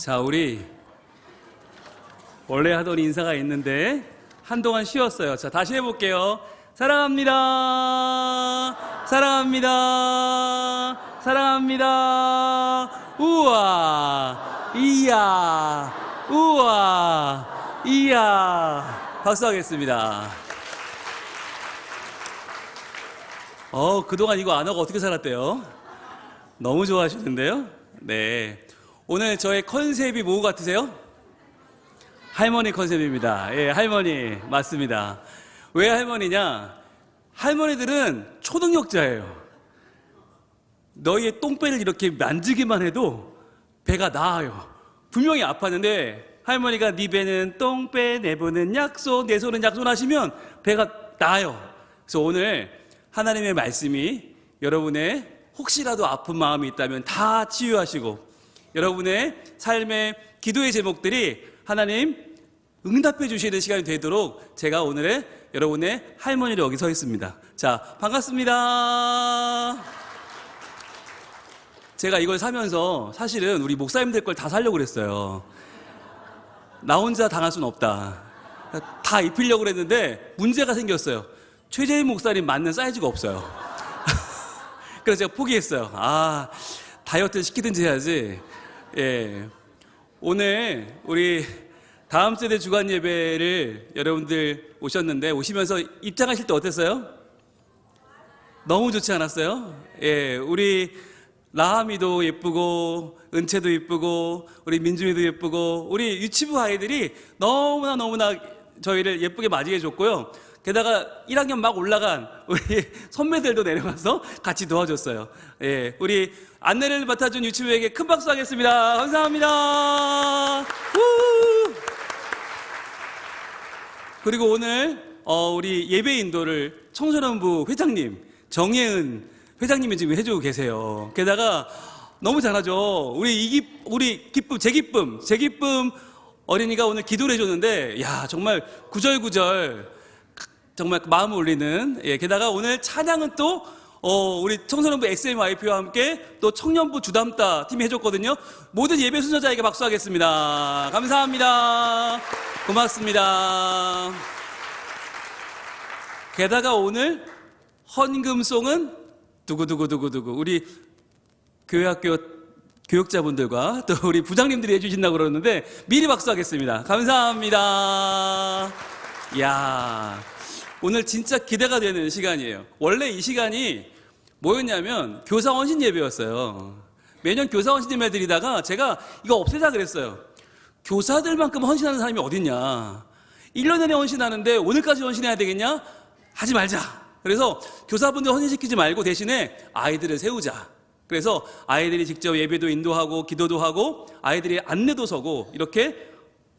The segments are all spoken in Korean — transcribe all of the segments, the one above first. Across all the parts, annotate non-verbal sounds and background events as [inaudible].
자, 우리 원래 하던 인사가 있는데 한동안 쉬었어요. 자, 다시 해볼게요. 사랑합니다. 사랑합니다. 사랑합니다. 우와. 이야. 우와. 이야. 박수하겠습니다. 어, 그동안 이거 안 하고 어떻게 살았대요? 너무 좋아하시는데요? 네. 오늘 저의 컨셉이 뭐 같으세요? 할머니 컨셉입니다. 예, 할머니. 맞습니다. 왜 할머니냐? 할머니들은 초능력자예요. 너희의 똥배를 이렇게 만지기만 해도 배가 나아요. 분명히 아팠는데 할머니가 네 배는 똥배, 내 배는 약소, 내 손은 약손 하시면 배가 나아요. 그래서 오늘 하나님의 말씀이 여러분의 혹시라도 아픈 마음이 있다면 다 치유하시고 여러분의 삶의 기도의 제목들이 하나님 응답해 주시는 시간이 되도록 제가 오늘의 여러분의 할머니를 여기 서 있습니다. 자, 반갑습니다. 제가 이걸 사면서 사실은 우리 목사님들 걸다 사려고 그랬어요. 나 혼자 당할 수는 없다. 다 입히려고 그랬는데 문제가 생겼어요. 최재인 목사님 맞는 사이즈가 없어요. [laughs] 그래서 제가 포기했어요. 아, 다이어트 시키든지 해야지. 예. 오늘 우리 다음 세대 주간 예배를 여러분들 오셨는데 오시면서 입장하실 때 어땠어요? 너무 좋지 않았어요? 예, 우리 라함이도 예쁘고 은채도 예쁘고 우리 민준이도 예쁘고 우리 유치부 아이들이 너무나 너무나 저희를 예쁘게 맞이해 줬고요. 게다가 1학년 막 올라간 우리 [laughs] 선배들도 내려가서 같이 도와줬어요. 예, 우리 안내를 맡아준 유치부에게 큰 박수 하겠습니다. 감사합니다. 우! 그리고 오늘 어, 우리 예배 인도를 청소년부 회장님 정예은 회장님이 지금 해주고 계세요. 게다가 너무 잘하죠. 우리 이 기, 우리 기쁨 제 기쁨 제 기쁨 어린이가 오늘 기도를 해줬는데 야 정말 구절구절 정말 마음을 울리는 예, 게다가 오늘 찬양은 또 어, 우리 청소년부 SMYP와 함께 또 청년부 주담다 팀이 해줬거든요. 모든 예배 순서자에게 박수하겠습니다. 감사합니다. 고맙습니다. 게다가 오늘 헌금송은 두구두구두구두구 우리 교회학교 교육자분들과 또 우리 부장님들이 해주신다고 그러는데 미리 박수하겠습니다. 감사합니다. 야 오늘 진짜 기대가 되는 시간이에요. 원래 이 시간이 뭐였냐면 교사 헌신 예배였어요. 매년 교사 헌신 예배 드리다가 제가 이거 없애자 그랬어요. 교사들만큼 헌신하는 사람이 어딨냐. 1년 내내 헌신하는데 오늘까지 헌신해야 되겠냐? 하지 말자. 그래서 교사분들 헌신시키지 말고 대신에 아이들을 세우자. 그래서 아이들이 직접 예배도 인도하고 기도도 하고 아이들이 안내도 서고 이렇게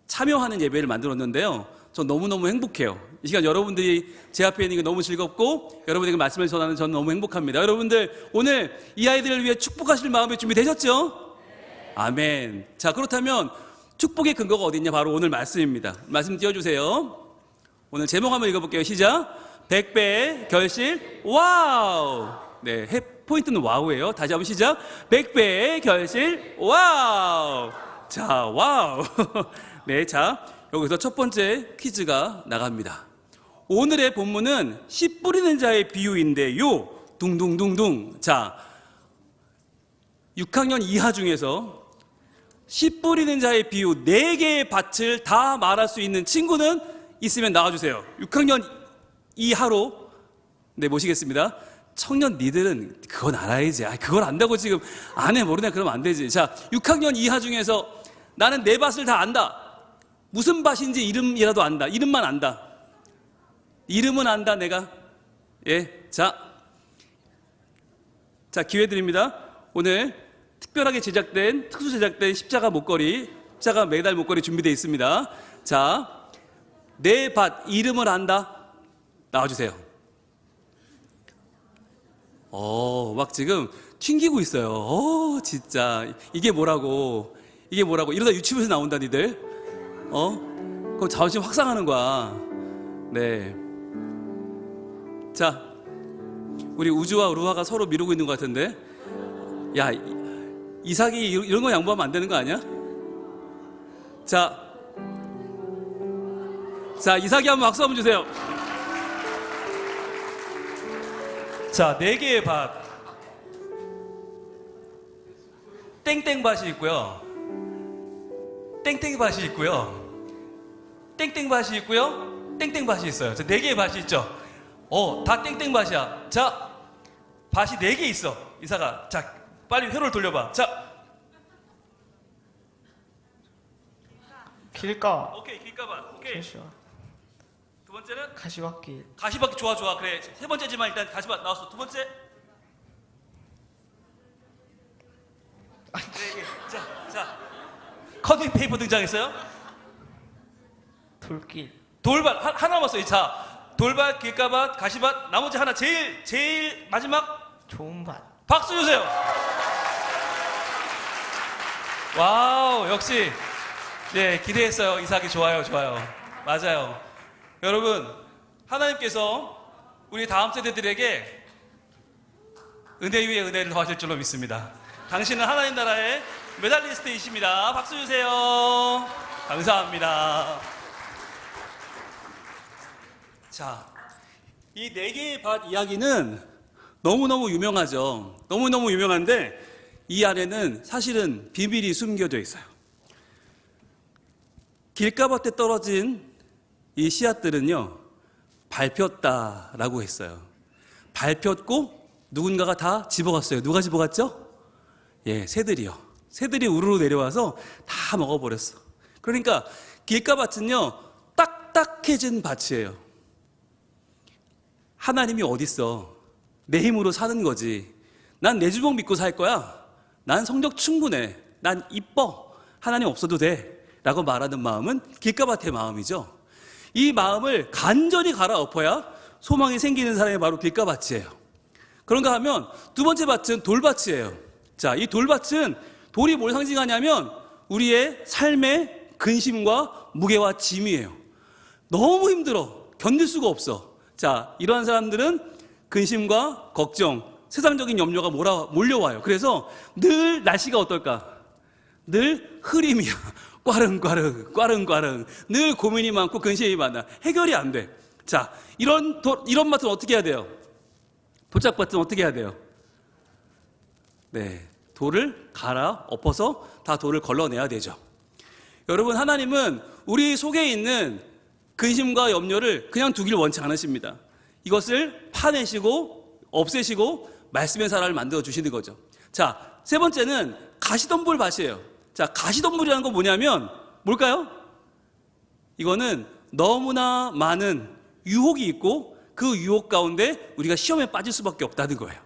참여하는 예배를 만들었는데요. 전 너무너무 행복해요. 이 시간 여러분들이 제 앞에 있는 게 너무 즐겁고 여러분에게 말씀을 전하는 저는 너무 행복합니다. 여러분들 오늘 이 아이들을 위해 축복하실 마음의 준비 되셨죠? 아멘. 자, 그렇다면 축복의 근거가 어디 있냐? 바로 오늘 말씀입니다. 말씀 띄워주세요. 오늘 제목 한번 읽어볼게요. 시작. 백배의 결실, 와우! 네, 해, 포인트는 와우예요. 다시 한번 시작. 백배의 결실, 와우! 자, 와우! [laughs] 네, 자, 여기서 첫 번째 퀴즈가 나갑니다. 오늘의 본문은 씨 뿌리는 자의 비유인데요. 둥둥둥둥. 자, 6학년 이하 중에서 씨 뿌리는 자의 비유 4개의 밭을 다 말할 수 있는 친구는 있으면 나와주세요. 6학년 이하로 네 모시겠습니다. 청년 니들은 그건 알아야지. 아, 그걸 안다고 지금 안 해 모르네 그러면 안 되지. 자, 6학년 이하 중에서 나는 내 밭을 다 안다. 무슨 밭인지 이름이라도 안다. 이름만 안다. 이름은 안다 내가. 예, 자, 자 기회 드립니다. 오늘 특별하게 제작된 특수 제작된 십자가 목걸이, 십자가 메달 목걸이 준비되어 있습니다. 자, 내 밭 이름을 안다. 나와 주세요. 어, 막 지금 튕기고 있어요. 어, 진짜 이게 뭐라고? 이게 뭐라고? 이러다 유튜브에서 나온다 니들. 어? 그럼 자존심 확상하는 거야. 네. 자, 우리 우주와 루아가 서로 미루고 있는 것 같은데. 야, 이- 이삭이 이- 이런 거 양보하면 안 되는 거 아니야? 자, 자 이삭이 한번 박수 한번 주세요. 자, 네 개의 밭. 땡땡밭이 있고요. 땡땡밭이 있고요. 땡땡밭이 있고요. 땡땡밭이 있어요. 자, 네 개의 밭이 있죠. 어, 다 땡땡 밭이야. 자, 밭이 네 개 있어. 이사가. 자, 빨리 회로를 돌려봐. 자, 길가 오케이, 길가밭. 오케이. 잠시만 두 번째는 가시밭길 가시밭 좋아, 좋아. 그래. 세 번째지만 일단 가시밭 나왔어. 두 번째. 네 개. 자, 자. 커팅 페이퍼 등장했어요. 돌길 돌발 하- 하나 남았어요. 자, 돌발, 길가밭, 가시밭, 나머지 하나 제일 제일 마지막 좋은 밭 박수 주세요. 와우, 역시 네 기대했어요. 이삭이 좋아요, 좋아요. 맞아요. 여러분 하나님께서 우리 다음 세대들에게 은혜 위에 은혜를 더하실 줄로 믿습니다. 당신은 하나님 나라의 메달리스트이십니다. 박수 주세요. 감사합니다. 자, 이 네 개의 밭 이야기는 너무너무 유명하죠. 너무너무 유명한데 이 안에는 사실은 비밀이 숨겨져 있어요. 길가밭에 떨어진 이 씨앗들은요, 밟혔다라고 했어요. 밟혔고 누군가가 다 집어갔어요. 누가 집어갔죠? 예, 새들이요. 새들이 우르르 내려와서 다 먹어버렸어. 그러니까 길가밭은요, 딱딱해진 밭이에요. 하나님이 어딨어? 내 힘으로 사는 거지. 난 내 주먹 믿고 살 거야. 난 성적 충분해. 난 이뻐. 하나님 없어도 돼. 라고 말하는 마음은 길가밭의 마음이죠. 이 마음을 간절히 갈아엎어야 소망이 생기는 사람이 바로 길가밭이에요. 그런가 하면 두 번째 밭은 돌밭이에요. 자, 이 돌밭은 돌이 뭘 상징하냐면 우리의 삶의 근심과 무게와 짐이에요. 너무 힘들어. 견딜 수가 없어. 자, 이러한 사람들은 근심과 걱정, 세상적인 염려가 몰아, 몰려와요. 그래서 늘 날씨가 어떨까? 늘 흐림이야. [laughs] 꽈릉꽈릉, 꽈릉꽈릉. 늘 고민이 많고 근심이 많아. 해결이 안 돼. 자, 이런, 도- 이런 맛은 어떻게 해야 돼요? 도짝밭은 어떻게 해야 돼요? 네. 돌을 갈아 엎어서 다 돌을 걸러내야 되죠. 여러분, 하나님은 우리 속에 있는 근심과 염려를 그냥 두길 원치 않으십니다. 이것을 파내시고 없애시고 말씀의 사람을 만들어 주시는 거죠. 자, 세 번째는 가시덤불 밭이에요. 자, 가시덤불이라는 건 뭐냐면 뭘까요? 이거는 너무나 많은 유혹이 있고 그 유혹 가운데 우리가 시험에 빠질 수밖에 없다는 거예요.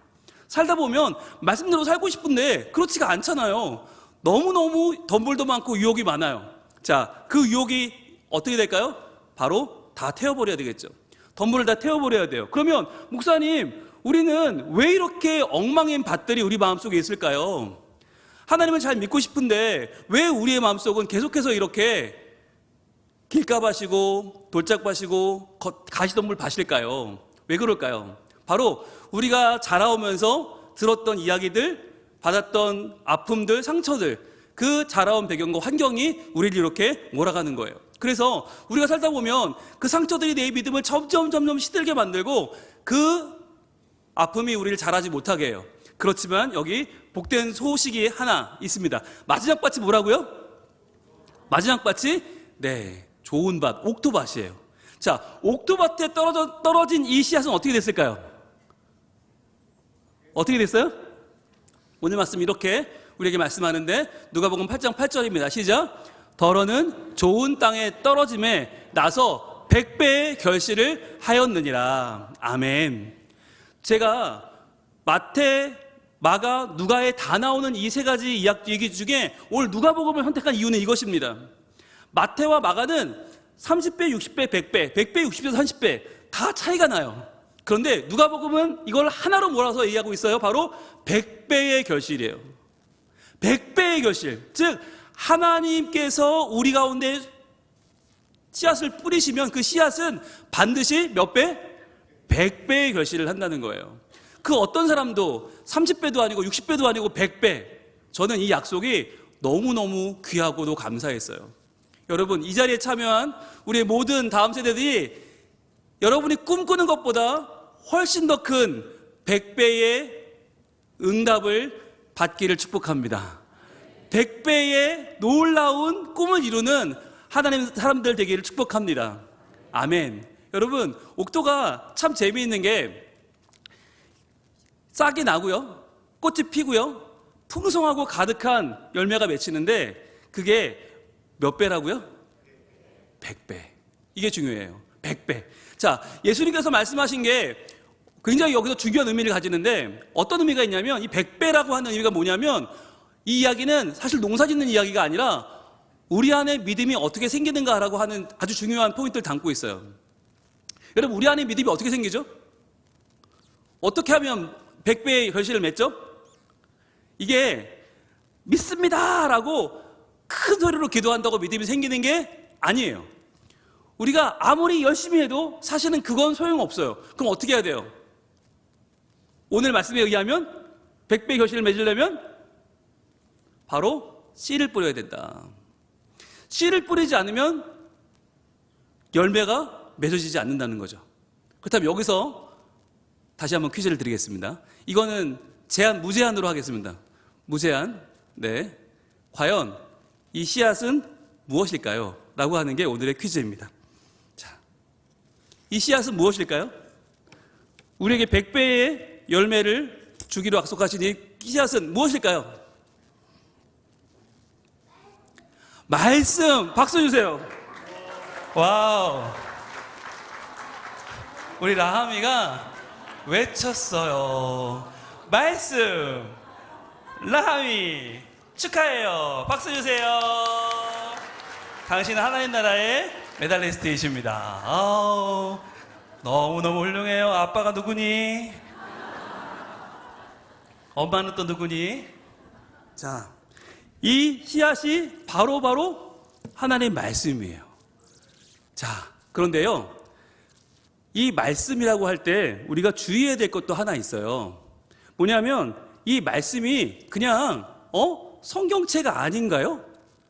살다 보면 말씀대로 살고 싶은데 그렇지가 않잖아요. 너무너무 덤불도 많고 유혹이 많아요. 자, 그 유혹이 어떻게 될까요? 바로 다 태워버려야 되겠죠. 덤불을 다 태워버려야 돼요. 그러면 목사님, 우리는 왜 이렇게 엉망인 밭들이 우리 마음속에 있을까요? 하나님을 잘 믿고 싶은데 왜 우리의 마음속은 계속해서 이렇게 길가밭이고 돌짝밭이고 거- 가시덤불 밭일까요? 왜 그럴까요? 바로 우리가 자라오면서 들었던 이야기들, 받았던 아픔들, 상처들, 그 자라온 배경과 환경이 우리를 이렇게 몰아가는 거예요. 그래서 우리가 살다 보면 그 상처들이 내 믿음을 점점 점점 시들게 만들고 그 아픔이 우리를 자라지 못하게 해요. 그렇지만 여기 복된 소식이 하나 있습니다. 마지막 밭이 뭐라고요? 마지막 밭이 네 좋은 밭 옥토밭이에요. 자 옥토밭에 떨어져, 떨어진 이 씨앗은 어떻게 됐을까요? 어떻게 됐어요? 오늘 말씀 이렇게 우리에게 말씀하는데 누가복음 8장 8절입니다. 시작. 더러는 좋은 땅에 떨어짐에 나서 백배의 결실을 하였느니라. 아멘. 제가 마태, 마가, 누가에 다 나오는 이 세 가지 이야기 중에 오늘 누가복음을 선택한 이유는 이것입니다. 마태와 마가는 30배, 60배, 100배, 100배, 60배, 30배 다 차이가 나요. 그런데 누가복음은 이걸 하나로 몰아서 얘기하고 있어요. 바로 100배의 결실이에요. 100배의 결실. 즉 하나님께서 우리 가운데 씨앗을 뿌리시면 그 씨앗은 반드시 몇 배? 100배의 결실을 한다는 거예요. 그 어떤 사람도 30배도 아니고 60배도 아니고 100배. 저는 이 약속이 너무너무 귀하고도 감사했어요. 여러분, 이 자리에 참여한 우리의 모든 다음 세대들이 여러분이 꿈꾸는 것보다 훨씬 더 큰 100배의 응답을 받기를 축복합니다. 100배의 놀라운 꿈을 이루는 하나님 사람들 되기를 축복합니다. 아멘. 여러분, 옥토가 참 재미있는 게 싹이 나고요. 꽃이 피고요. 풍성하고 가득한 열매가 맺히는데 그게 몇 배라고요? 100배. 이게 중요해요. 100배. 자, 예수님께서 말씀하신 게 굉장히 여기서 중요한 의미를 가지는데 어떤 의미가 있냐면 이 100배라고 하는 의미가 뭐냐면 이 이야기는 사실 농사 짓는 이야기가 아니라 우리 안에 믿음이 어떻게 생기는가라고 하는 아주 중요한 포인트를 담고 있어요. 여러분, 우리 안에 믿음이 어떻게 생기죠? 어떻게 하면 100배의 결실을 맺죠? 이게 믿습니다 라고 큰 소리로 기도한다고 믿음이 생기는 게 아니에요. 우리가 아무리 열심히 해도 사실은 그건 소용없어요. 그럼 어떻게 해야 돼요? 오늘 말씀에 의하면 100배 결실을 맺으려면 바로 씨를 뿌려야 된다. 씨를 뿌리지 않으면 열매가 맺어지지 않는다는 거죠. 그렇다면 여기서 다시 한번 퀴즈를 드리겠습니다. 이거는 제한 무제한으로 하겠습니다. 무제한. 네. 과연 이 씨앗은 무엇일까요? 라고 하는 게 오늘의 퀴즈입니다. 자. 이 씨앗은 무엇일까요? 우리에게 100배의 열매를 주기로 약속하신 이 씨앗은 무엇일까요? 말씀! 박수 주세요. 와우. 우리 라하미가 외쳤어요. 말씀! 라하미! 축하해요. 박수 주세요. 당신은 하나님 나라의 메달리스트이십니다. 아우, 너무너무 훌륭해요. 아빠가 누구니? 엄마는 또 누구니? 자, 이 씨앗이 바로바로 바로 하나님의 말씀이에요. 자, 그런데요. 이 말씀이라고 할 때 우리가 주의해야 될 것도 하나 있어요. 뭐냐면 이 말씀이 그냥 어? 성경책 아닌가요?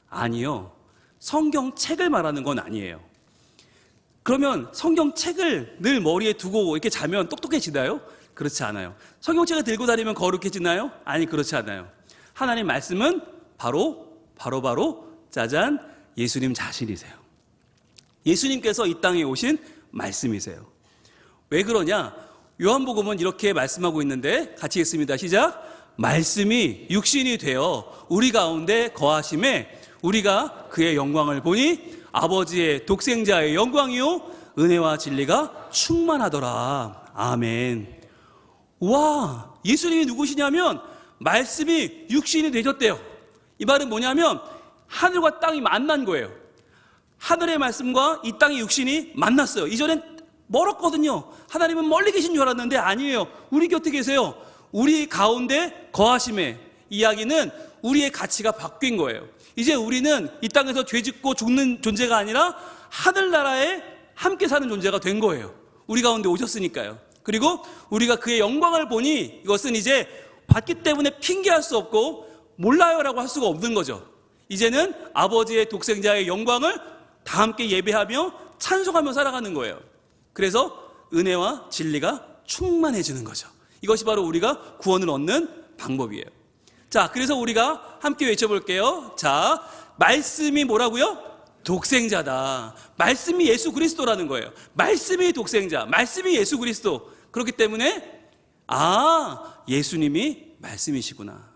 아니요. 성경책을 말하는 건 아니에요. 그러면 성경책을 늘 머리에 두고 이렇게 자면 똑똑해지나요? 그렇지 않아요. 성경책을 들고 다니면 거룩해지나요? 아니, 그렇지 않아요. 하나님 말씀은 바로, 바로, 바로, 짜잔, 예수님 자신이세요. 예수님께서 이 땅에 오신 말씀이세요. 왜 그러냐? 요한복음은 이렇게 말씀하고 있는데 같이 읽습니다. 시작. 말씀이 육신이 되어 우리 가운데 거하심에 우리가 그의 영광을 보니 아버지의 독생자의 영광이요 은혜와 진리가 충만하더라. 아멘. 와, 예수님이 누구시냐면 말씀이 육신이 되셨대요. 이 말은 뭐냐면 하늘과 땅이 만난 거예요. 하늘의 말씀과 이 땅의 육신이 만났어요. 이전엔 멀었거든요. 하나님은 멀리 계신 줄 알았는데 아니에요. 우리 곁에 계세요. 우리 가운데 거하심에 이야기는 우리의 가치가 바뀐 거예요. 이제 우리는 이 땅에서 죄 짓고 죽는 존재가 아니라 하늘나라에 함께 사는 존재가 된 거예요. 우리 가운데 오셨으니까요. 그리고 우리가 그의 영광을 보니 이것은 이제 봤기 때문에 핑계할 수 없고 몰라요라고 할 수가 없는 거죠. 이제는 아버지의 독생자의 영광을 다 함께 예배하며 찬송하며 살아가는 거예요. 그래서 은혜와 진리가 충만해지는 거죠. 이것이 바로 우리가 구원을 얻는 방법이에요. 자, 그래서 우리가 함께 외쳐볼게요. 자, 말씀이 뭐라고요? 독생자다. 말씀이 예수 그리스도라는 거예요. 말씀이 독생자, 말씀이 예수 그리스도. 그렇기 때문에, 아, 예수님이 말씀이시구나.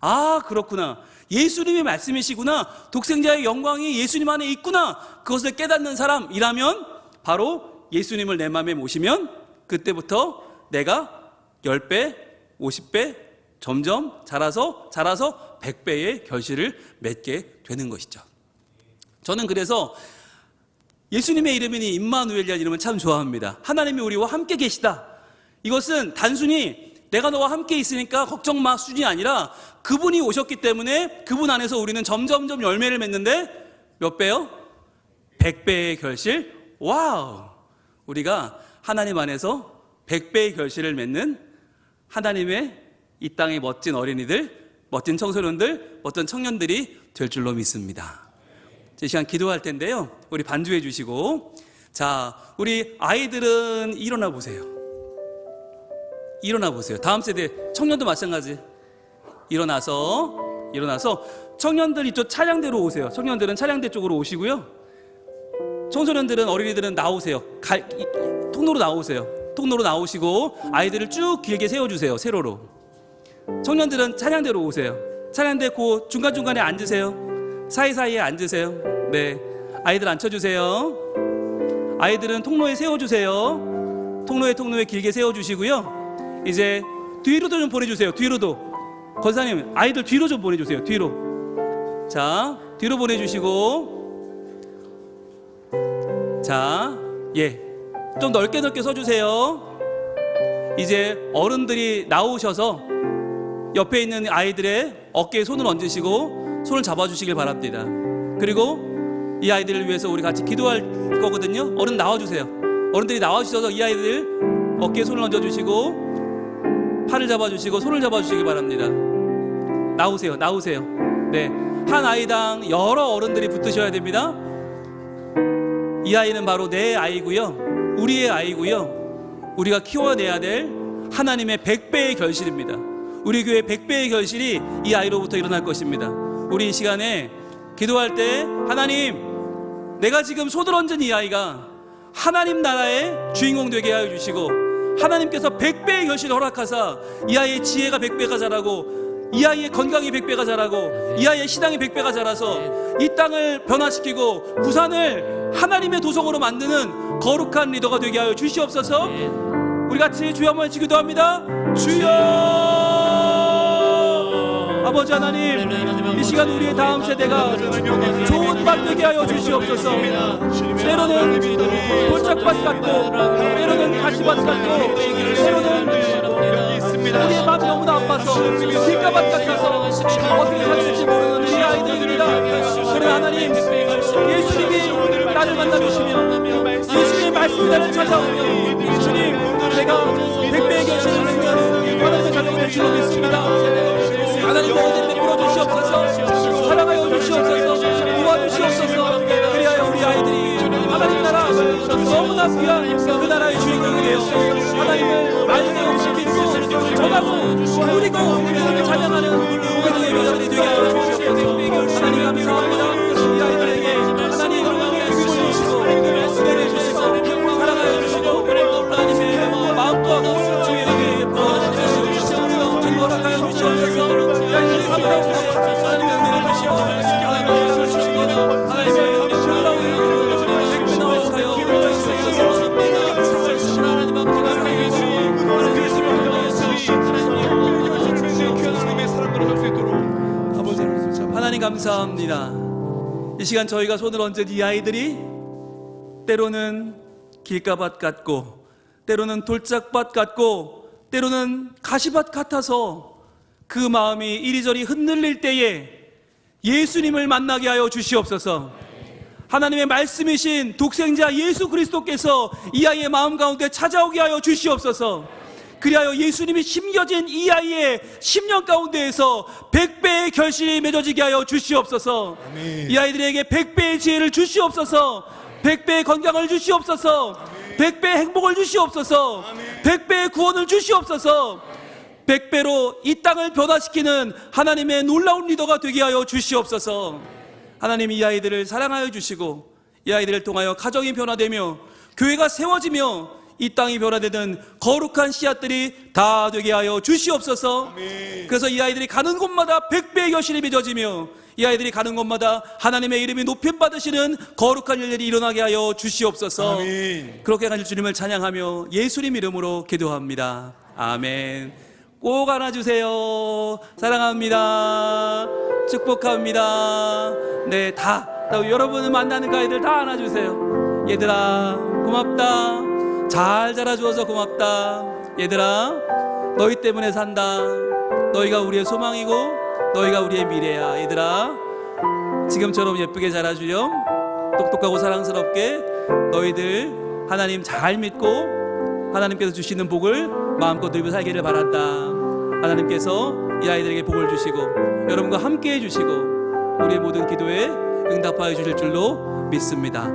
아, 그렇구나. 예수님이 말씀이시구나. 독생자의 영광이 예수님 안에 있구나. 그것을 깨닫는 사람이라면 바로 예수님을 내 마음에 모시면 그때부터 내가 10배, 50배, 점점 자라서 자라서 100배의 결실을 맺게 되는 것이죠. 저는 그래서 예수님의 이름이니 임마누엘이라는 이름은 참 좋아합니다. 하나님이 우리와 함께 계시다. 이것은 단순히 내가 너와 함께 있으니까 걱정 마 수준이 아니라 그분이 오셨기 때문에 그분 안에서 우리는 점점점 열매를 맺는데 몇 배요? 100배의 결실? 와우! 우리가 하나님 안에서 100배의 결실을 맺는 하나님의 이 땅의 멋진 어린이들, 멋진 청소년들, 멋진 청년들이 될 줄로 믿습니다. 이 시간 기도할 텐데요. 우리 반주해 주시고 자, 우리 아이들은 일어나 보세요. 일어나 보세요. 다음 세대 청년도 마찬가지. 일어나서 일어나서 청년들 이쪽 차량대로 오세요. 청년들은 차량대 쪽으로 오시고요. 청소년들은 어린이들은 나오세요. 갈, 이- 이- 통로로 나오세요. 통로로 나오시고 아이들을 쭉 길게 세워주세요. 세로로. 청년들은 차량대로 오세요. 차량대 그 중간 중간에 앉으세요. 사이 사이에 앉으세요. 네, 아이들 앉혀주세요. 아이들은 통로에 세워주세요. 통로에 통로에 길게 세워주시고요. 이제 뒤로도 좀 보내주세요. 뒤로도 권사님 아이들 뒤로 좀 보내주세요. 뒤로. 자, 뒤로 보내주시고 자, 예. 좀 넓게 넓게 서주세요. 이제 어른들이 나오셔서 옆에 있는 아이들의 어깨에 손을 얹으시고 손을 잡아주시길 바랍니다. 그리고 이 아이들을 위해서 우리 같이 기도할 거거든요. 어른 나와주세요. 어른들이 나와주셔서 이 아이들 어깨에 손을 얹어주시고 팔을 잡아주시고 손을 잡아주시기 바랍니다. 나오세요. 나오세요. 네. 한 아이당 여러 어른들이 붙으셔야 됩니다. 이 아이는 바로 내 아이고요. 우리의 아이고요. 우리가 키워내야 될 하나님의 백배의 결실입니다. 우리 교회 백배의 결실이 이 아이로부터 일어날 것입니다. 우리 이 시간에 기도할 때 하나님 내가 지금 손을 얹은 이 아이가 하나님 나라의 주인공 되게 하여 주시고 하나님께서 백배의 결실을 허락하사 이 아이의 지혜가 백배가 자라고 이 아이의 건강이 백배가 자라고 이 아이의 신앙이 백배가 자라서 이 땅을 변화시키고 부산을 하나님의 도성으로 만드는 거룩한 리더가 되게 하여 주시옵소서. 우리 같이 주여 한번 기도합니다. 주여 아버지 하나님 이 시간 우리의 다음 세대가 좋은 밭 되게 하여 주시옵소서. 때로는 돌짝밭 같고 때로는 가시밭 같고 때로는 우리의 마음이 너무나 아파서 길가밭 같아서 어떻게 살지 모르는 우리 아이들입니다. 그러나 하나님 예수님이 나를 만나주시며 예수님의 말씀이 나를 찾아오며 주님 내가 백배의 결실을 내면 하나님의 자녀가 될 줄로 믿습니다 하나님 모든 베풀어 주시옵소서 사랑하여 주시옵소서 도와주시옵소서. 그리하여 우리 아이들이 하나님 나라 너무나 귀한 그 나라의 주인공이 되어 하나님을 알고 믿고 전하고 누리고 찬양하는 모든 예배자들이 되게 하여 주시옵소서. 하나님 감사합니다 시간 저희가 손을 얹은 이 아이들이 때로는 길가밭 같고 때로는 돌짝밭 같고 때로는 가시밭 같아서 그 마음이 이리저리 흔들릴 때에 예수님을 만나게 하여 주시옵소서. 하나님의 말씀이신 독생자 예수 그리스도께서 이 아이의 마음 가운데 찾아오게 하여 주시옵소서. 그리하여 예수님이 심겨진 이 아이의 10년 가운데에서 100배의 결실이 맺어지게 하여 주시옵소서. 이 아이들에게 100배의 지혜를 주시옵소서. 100배의 건강을 주시옵소서. 100배의 행복을 주시옵소서. 100배의 구원을 주시옵소서. 100배로 이 땅을 변화시키는 하나님의 놀라운 리더가 되게 하여 주시옵소서. 하나님 이 아이들을 사랑하여 주시고 이 아이들을 통하여 가정이 변화되며 교회가 세워지며 이 땅이 변화되는 거룩한 씨앗들이 다 되게 하여 주시옵소서. 그래서 이 아이들이 가는 곳마다 백배의 결실이 맺어지며 이 아이들이 가는 곳마다 하나님의 이름이 높임 받으시는 거룩한 일들이 일어나게 하여 주시옵소서. 그렇게 하실 주님을 찬양하며 예수님 이름으로 기도합니다. 아멘. 꼭 안아주세요. 사랑합니다. 축복합니다. 네, 다, 다 여러분을 만나는 그 아이들 다 안아주세요. 얘들아, 고맙다. 잘 자라주어서 고맙다. 얘들아, 너희 때문에 산다. 너희가 우리의 소망이고, 너희가 우리의 미래야. 얘들아, 지금처럼 예쁘게 자라주렴. 똑똑하고 사랑스럽게 너희들 하나님 잘 믿고 하나님께서 주시는 복을 마음껏 누리며 살기를 바란다. 하나님께서 이 아이들에게 복을 주시고 여러분과 함께 해주시고 우리의 모든 기도에 응답하여 주실 줄로 믿습니다.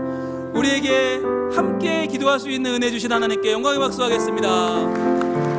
우리에게 함께 기도할 수 있는 은혜 주신 하나님께 영광의 박수 하겠습니다.